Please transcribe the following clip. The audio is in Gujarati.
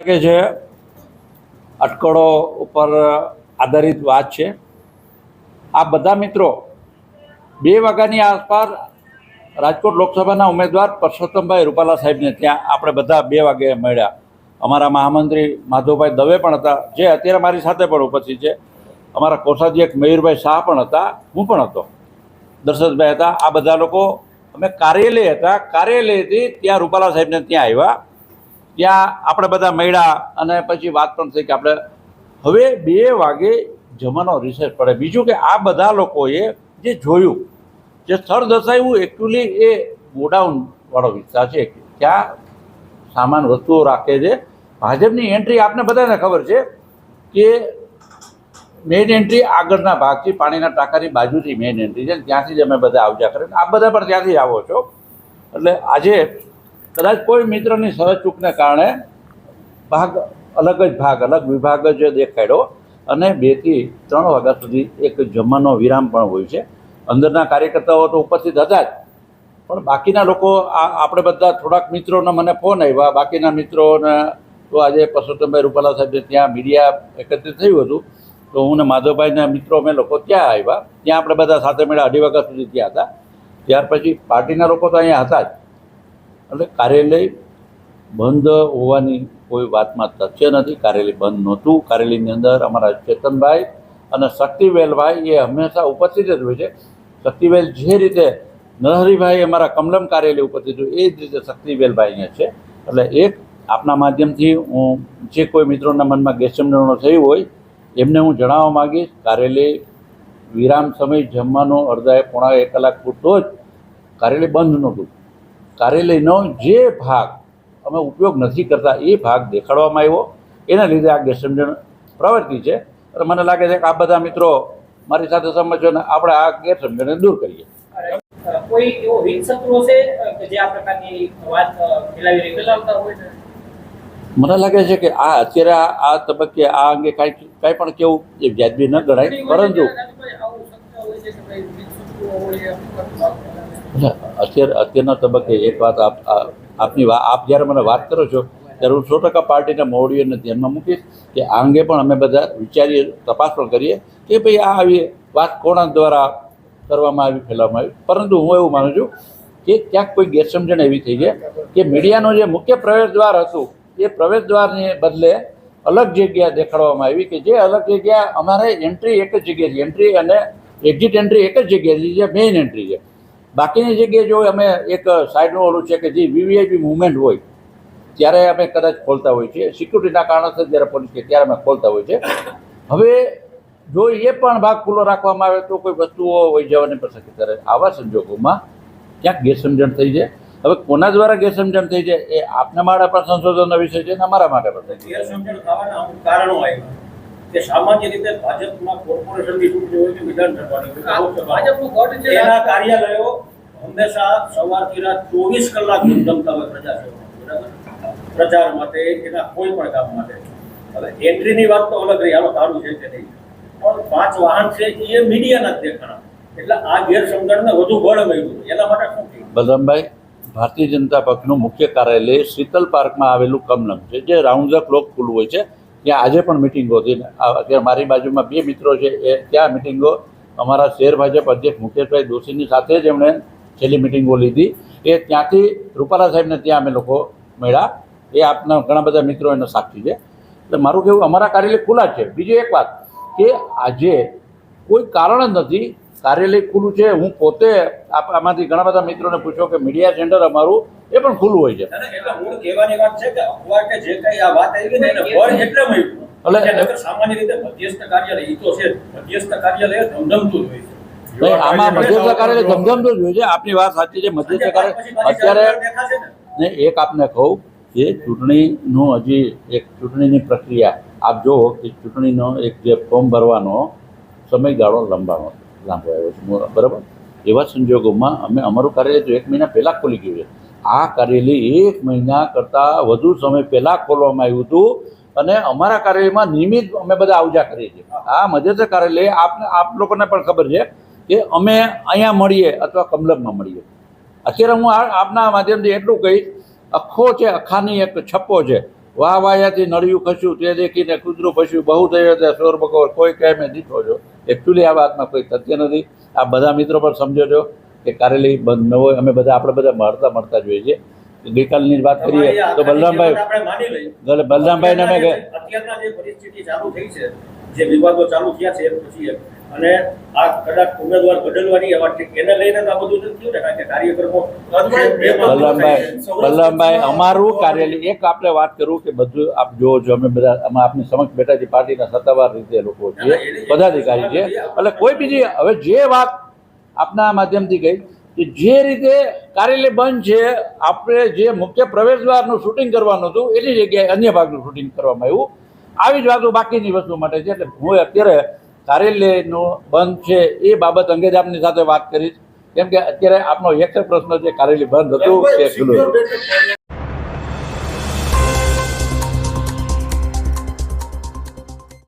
કે છે અટકળો ઉપર આધારિત વાત છે. આ બધા મિત્રો બે વાગ્યાની આસપાસ રાજકોટ લોકસભાના ઉમેદવાર પરસોત્તમભાઈ રૂપાલા સાહેબને ત્યાં આપણે બધા બે વાગે મળ્યા. અમારા મહામંત્રી માધવભાઈ દવે પણ હતા, જે અત્યારે મારી સાથે પણ ઉપસ્થિત છે. અમારા કોષાજી એક મયુરભાઈ શાહ પણ હતા, હું પણ હતો. દર્શનભાઈ હતા, આ બધા લોકો અમે કાર્યાલય હતા. કાર્યાલયથી ત્યાં રૂપાલા સાહેબને ત્યાં આવ્યા. ત્યાં આપણે બધા મળ્યા અને પછી વાત પણ થઈ કે આપણે હવે બે વાગે જમવાનો રિસર્ચ પડે. બીજું કે આ બધા લોકોએ જે જોયું, જે સ્થળ દર્શાવ્યું એકચ્યુઅલી એ ગોડાઉનવાળો વિસ્તાર છે. ત્યાં સામાન વસ્તુઓ રાખે છે. ભાજપની એન્ટ્રી આપને બધાને ખબર છે કે મેઇન એન્ટ્રી આગળના ભાગથી પાણીના ટાંકાની બાજુથી મેઇન એન્ટ્રી છે ત્યાંથી જ અમે બધા આવજા કરે. આપ બધા પણ ત્યાંથી આવો છો. એટલે આજે કદાચ કોઈ મિત્રની સહચૂકને કારણે ભાગ, અલગ જ ભાગ, અલગ વિભાગ જ દેખાડ્યો અને બેથી ત્રણ વાગ્યા સુધી એક જમવાનો વિરામ પણ હોય છે. અંદરના કાર્યકર્તાઓ તો ઉપસ્થિત હતા જ. પણ બાકીના લોકો, આ આપણે બધા થોડાક મિત્રોના મને ફોન આવ્યા. બાકીના મિત્રોને તો આજે પરસોત્તમભાઈ રૂપાલા સાહેબને ત્યાં મીડિયા એકત્રિત થયું હતું. તો હું ને માધવભાઈના મિત્રો અમે લોકો ત્યાં આવ્યા. ત્યાં આપણે બધા સાથે મળ્યા, અઢી વાગ્યા સુધી ત્યાં હતા. ત્યાર પછી પાર્ટીના લોકો તો અહીંયા હતા જ. એટલે કાર્યાલય બંધ હોવાની કોઈ વાતમાં તથ્ય નથી. કાર્યાલય બંધ નહોતું. કાર્યાલયની અંદર અમારા ચેતનભાઈ અને શક્તિવેલભાઈ એ હંમેશા ઉપસ્થિત જ હોય છે. શક્તિવેલ જે રીતે નરહરિભાઈ અમારા કમલમ કાર્યાલય ઉપસ્થિત હોય, એ જ રીતે શક્તિવેલભાઈ અહીંયા છે. એટલે એક આપના માધ્યમથી હું જે કોઈ મિત્રોના મનમાં ગેરસમજણો થઈ હોય, એમને હું જણાવવા માગીશ. કાર્યાલય વિરામ સમય જમવાનો અડધા પોણા એક કલાક પૂરતો જ કાર્યાલય બંધ નહોતું. કાર્યાલયનો જે ભાગ અમે ઉપયોગ નથી કરતા એ ભાગ દેખાડવામાં આવ્યો. એના લીધે આ ગેરસમજણ પ્રવૃત્તિ છે. અને મને લાગે છે કે આ બધા મિત્રો મારી સાથે સમજો ને આપણે આ ગેરસમજણને દૂર કરીએ. કોઈ એવો હિંસકરો છે કે જે આ પ્રકારની વાત ફેલાવી ફેલાવતા હોય મને લાગે છે કે આ અત્યારે આ આ તબક્કે આ અંગે કાંઈ કાંઈ પણ કેવું એ વ્યાજબી ન ગણાય. પરંતુ અત્યારે અત્યારના તબક્કે એક વાત આપ આપની આપ જ્યારે મને વાત કરો છો, ત્યારે હું સો ટકા પાર્ટીના મોવડીઓને ધ્યાનમાં મૂકીશ કે આ અંગે પણ અમે બધા વિચારીએ, તપાસ પણ કરીએ કે ભાઈ આ આવી વાત કોણા દ્વારા કરવામાં આવી, ફેલાવવામાં આવી? પરંતુ હું એવું માનું છું કે ક્યાંક કોઈ ગેરસમજણ એવી થઈ છે કે મીડિયાનો જે મુખ્ય પ્રવેશદ્વાર હતું, એ પ્રવેશદ્વારને બદલે અલગ જગ્યા દેખાડવામાં આવી કે જે અલગ જગ્યા અમારે એન્ટ્રી એક જ જગ્યાએ એન્ટ્રી અને એક્ઝિટ એન્ટ્રી એક જ જગ્યાએ છે, જે મેઇન એન્ટ્રી છે. બાકીની જગ્યાએ જો અમે એક સાઈડનું ઓલું છે કે જે વીવીઆઈપી મુવમેન્ટ હોય, ત્યારે અમે કદાચ ખોલતા હોય છીએ. સિક્યુરિટીના કારણસર જ્યારે પોલીસ કે ત્યારે અમે ખોલતા હોય છે હવે જો એ પણ ભાગ ખુલ્લો રાખવામાં આવે તો કોઈ વસ્તુઓ વહી જવાની પણ શક્યતા રહે. આવા સંજોગોમાં ક્યાંક ગેરસમજણ થઈ જાય. હવે કોના દ્વારા ગેરસમજણ થઈ જાય એ આપના માટે પણ સંશોધનનો વિષય છે અને અમારા માટે પણ છે ગેરસમજણ કે સામાન્ય રીતે ભાજપમાં કોર્પોરેશનની ચૂંટણી હોય કે વિધાનસભાની ભાજપનું ગઢ છે. એના કાર્યાલયો હંમેશા સવારથી રાત ચોવીસ કલાક ધમધમતા હોય પ્રજા બરાબર? પ્રચાર માટે એના કોઈ પણ કામ માટે. હવે એન્ટ્રીની વાત તો અલગ રહી હાલો તારું છે કે નહીં. પણ પાંચ વાહન છે એ મીડિયાના જ દેખાણા. એટલે આ ગેરસમજણને વધુ બળ મળ્યું. એના માટે શું થયું? બલરામભાઈ ભારતીય જનતા પક્ષનું મુખ્ય કાર્યાલય શીતલ પાર્કમાં આવેલું કમલમ છે જે રાઉન્ડ ધ ક્લોક ખુલ્લું હોય છે. ત્યાં આજે પણ મિટિંગો હતી અત્યારે મારી બાજુમાં બે મિત્રો છે, એ ત્યાં મિટિંગો અમારા શહેર ભાજપ અધ્યક્ષ મુકેશભાઈ દોશીની સાથે જ એમણે છેલ્લી મિટિંગો લીધી. એ ત્યાંથી રૂપાલા સાહેબને ત્યાં અમે લોકો મળ્યા. એ આપના ઘણા બધા મિત્રો એનો સાક્ષી છે. એટલે મારું કહેવું, અમારા કાર્યાલય ખુલ્લા છે. બીજી એક વાત કે આજે કોઈ કારણ જ નથી કાર્યાલય ખુલ્લું છે. હું પોતે આમાંથી ઘણા બધા મિત્રોને પૂછો કે મીડિયા સેન્ટર અમારું એ પણ ખુલ્લું હોય છે. એટલે સામાન્ય રીતે મધ્યસ્થ કાર્યાલય તો છે જ. મધ્યસ્થ કાર્યાલય ધમધમતું હોય છે. નહીં આમાં મધ્યસ્થ કાર્યાલય ધમધમતું જ હોય છે. આપની વાત સાચી છે. મધ્યસ્થ કાર્યાલય અત્યારે દેખાશે ને. ને એક આપને કહું કે ચૂંટણીનું હજી એક ચૂંટણીની પ્રક્રિયા. આપ જુઓ કે ચૂંટણીનો એક જે ફોર્મ ભરવાનો સમયગાળો લંબાણો લાંબો આવ્યો બરાબર? એવા સંજોગોમાં અમે અમારું કાર્યાલય તો એક મહિના પહેલાં ખોલી ગયું છે. આ કાર્યાલય એક મહિના કરતાં વધુ સમય પહેલાં ખોલવામાં આવ્યું હતું અને અમારા કાર્યાલયમાં નિયમિત અમે બધા આવજા કરીએ છીએ. આ મધ્યસ્થ કાર્યાલય આપને આપ લોકોને પણ ખબર છે કે અમે અહીંયા મળીએ અથવા કમલમમાં મળીએ. અત્યારે હું આપના માધ્યમથી એટલું કહીશ, અખો છે, અખાની એક છપ્પો છે. વાહ વાયાથી નળિયું ખસ્યું તે દેખીને કૂતરું ફસ્યું બહુ થયો તે શોર બકોર કોઈ કહે મેં દીઠો છો એકચ્યુઅલી આ વાતમાં કોઈ તથ્ય નથી. આ બધા મિત્રો પણ સમજો છો કે કારેલી બંધ ન હોય. અમે બધા આપણે બધા મળતા મળતા જોઈએ છીએ. ગઈકાલની જ વાત કરીએ તો બલરામભાઈ બલરામભાઈને અમે અત્યારના જે પરિસ્થિતિ ચાલુ થઈ છે જે વિવાદો ચાલુ થયા છે એક પછી એક અને આ કદાચ ઉમેદવાર બદલવાની વાત છે. એને લઈને આ બધું નથી થયું ને કારણ કે કાર્યક્રમો બલરામભાઈ બલરામભાઈ અમારું કાર્યાલય એક આપણે વાત કરું કે બધું આપ જો છો અમે બધા અમે આપની સમક્ષ બેઠા છીએ પાર્ટીના સત્તાવાર રીતે લોકો છીએ પદાધિકારી છે એટલે કોઈ બીજી હવે જે વાત આપના માધ્યમથી ગઈ કે જે રીતે કાર્યાલય બંધ છે આપણે જે મુખ્ય પ્રવેશ દ્વારનું શૂટિંગ કરવાનું હતું એની જગ્યાએ અન્ય ભાગનું શૂટિંગ કરવામાં આવ્યું. આવી જ વાતો બાકીની વસ્તુ માટે છે. એટલે હું અત્યારે કાર્યાલયનું બંધ છે એ બાબત અંગે જ આપની સાથે વાત કરીશ કેમ કે અત્યારે આપનો એક પ્રશ્ન છે કાર્યાલય બંધ હતું કે ખુલ્લું